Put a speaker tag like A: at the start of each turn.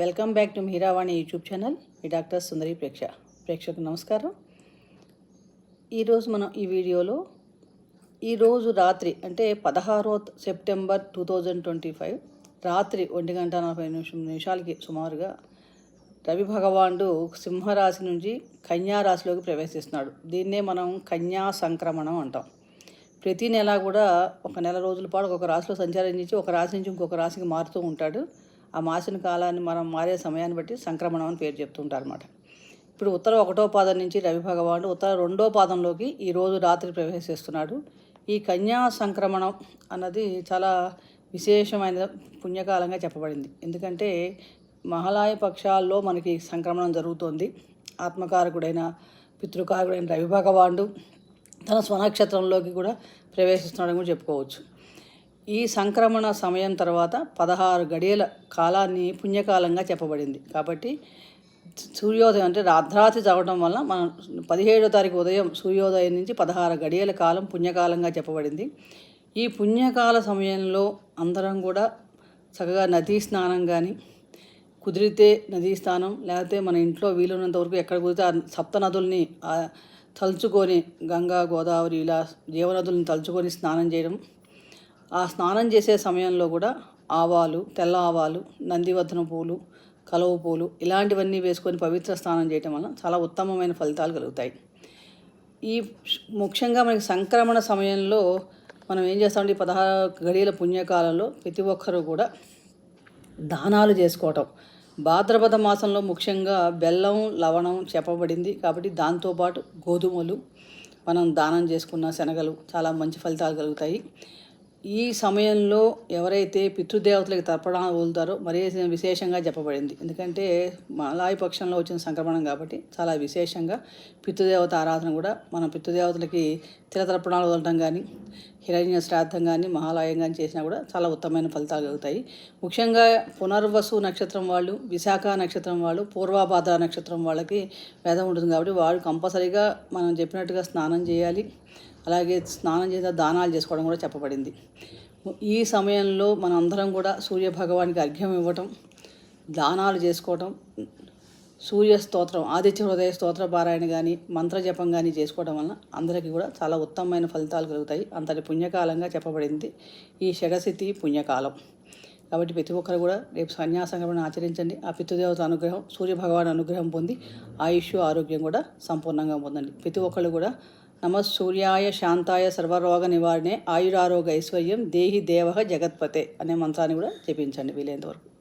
A: Welcome back to Meeravani YouTube channel. ఈ doctor Sundari ప్రేక్ష. ప్రేక్షకు నమస్కారం. ఈరోజు మనం ఈ వీడియోలో ఈరోజు రాత్రి అంటే పదహారో September two thousand twenty five రాత్రి ఒంటి గంట నలభై నిమిషం నిమిషాలకి సుమారుగా రవి భగవానుడు సింహరాశి నుంచి కన్యా రాశిలోకి ప్రవేశిస్తున్నాడు. దీన్నే మనం కన్యా సంక్రమణం అంటాం. ప్రతి నెల కూడా ఒక నెల రోజుల పాటు ఒక రాశిలో సంచారం చేసి ఒక రాశి నుంచి ఇంకొక రాశికి మారుతూ ఉంటాడు. ఆ మాసిన కాలాన్ని మనం మారే సమయాన్ని బట్టి సంక్రమణం అని పేరు చెప్తుంటారు అనమాట ఇప్పుడు ఉత్తర ఒకటో పాదం నుంచి రవి భగవానుడు ఉత్తర రెండో పాదంలోకి ఈ రోజు రాత్రి ప్రవేశిస్తున్నాడు. ఈ కన్యా సంక్రమణం అన్నది చాలా విశేషమైన పుణ్యకాలంగా చెప్పబడింది. ఎందుకంటే మహాలయ పక్షాల్లో మనకి సంక్రమణం జరుగుతోంది. ఆత్మకారకుడైన పితృకారకుడైన రవి భగవానుడు తన స్వనక్షత్రంలోకి కూడా ప్రవేశిస్తున్నాడని కూడా చెప్పుకోవచ్చు. ఈ సంక్రమణ సమయం తర్వాత పదహారు గడియల కాలాన్ని పుణ్యకాలంగా చెప్పబడింది. కాబట్టి సూర్యోదయం అంటే రాత్రాతి చదవడం వల్ల మనం పదిహేడో తారీఖు ఉదయం సూర్యోదయం నుంచి పదహారు గడియల కాలం పుణ్యకాలంగా చెప్పబడింది. ఈ పుణ్యకాల సమయంలో అందరం కూడా చక్కగా నదీ స్నానం కానీ కుదిరితే నదీ స్నానం లేకపోతే మన ఇంట్లో వీలున్నంత వరకు ఎక్కడ కుదిరితే ఆ సప్త నదుల్ని తలుచుకొని గంగా గోదావరి ఇలా జీవనదుల్ని తలుచుకొని స్నానం చేయడం ఆ స్నానం చేసే సమయంలో కూడా ఆవాలు తెల్ల ఆవాలు నందివర్ధన పూలు కలువ పూలు ఇలాంటివన్నీ వేసుకొని పవిత్ర స్నానం చేయటం వల్ల చాలా ఉత్తమమైన ఫలితాలు కలుగుతాయి. ఈ ముఖ్యంగా మనకి సంక్రమణ సమయంలో మనం ఏం చేస్తామంటే ఈ పదహారు గడియల పుణ్యకాలంలో ప్రతి ఒక్కరూ కూడా దానాలు చేసుకోవటం. భాద్రపద మాసంలో ముఖ్యంగా బెల్లం లవణం చెప్పబడింది కాబట్టి దాంతోపాటు గోధుమలు మనం దానం చేసుకున్న శనగలు చాలా మంచి ఫలితాలు కలుగుతాయి. ఈ సమయంలో ఎవరైతే పితృదేవతలకు తర్పణాలు వదులుతారో మరీ విశేషంగా చెప్పబడింది ఎందుకంటే మలాయి పక్షంలో వచ్చిన సంక్రమణం కాబట్టి చాలా విశేషంగా పితృదేవత ఆరాధన కూడా మన పితృదేవతలకి తిలతర్పణాలు వదలటం కానీ హిరణ్య శ్రాద్ధం కానీ మహాలయం కానీ చేసినా కూడా చాలా ఉత్తమమైన ఫలితాలు కలుగుతాయి. ముఖ్యంగా పునర్వసు నక్షత్రం వాళ్ళు విశాఖ నక్షత్రం వాళ్ళు పూర్వాభాద్ర నక్షత్రం వాళ్ళకి వేదం ఉంటుంది కాబట్టి వాళ్ళు కంపల్సరీగా మనం చెప్పినట్టుగా స్నానం చేయాలి. అలాగే స్నానం చేసిన దానాలు చేసుకోవడం కూడా చెప్పబడింది. ఈ సమయంలో మనందరం కూడా సూర్య భగవానికి అర్ఘ్యం ఇవ్వటం దానాలు చేసుకోవటం సూర్య స్తోత్రం ఆదిత్య హృదయ స్తోత్ర పారాయణ కానీ మంత్రజపం కానీ చేసుకోవడం వలన అందరికీ కూడా చాలా ఉత్తమమైన ఫలితాలు కలుగుతాయి. అంతటి పుణ్యకాలంగా చెప్పబడింది ఈ షడశితి పుణ్యకాలం. కాబట్టి ప్రతి ఒక్కరు కూడా రేపు సన్యాసంగా ఆచరించండి. ఆ పితృదేవత అనుగ్రహం సూర్య భగవాన్ అనుగ్రహం పొంది ఆయుష్ ఆరోగ్యం కూడా సంపూర్ణంగా పొందండి. ప్రతి ఒక్కళ్ళు కూడా నమ సూర్యాయ శాంతాయ సర్వరోగ నివారణే ఆయురారోగ ఐశ్వర్యం దేహి దేవ జగత్పతే అనే మంత్రాన్ని కూడా జపించండి వీలైనంతవరకు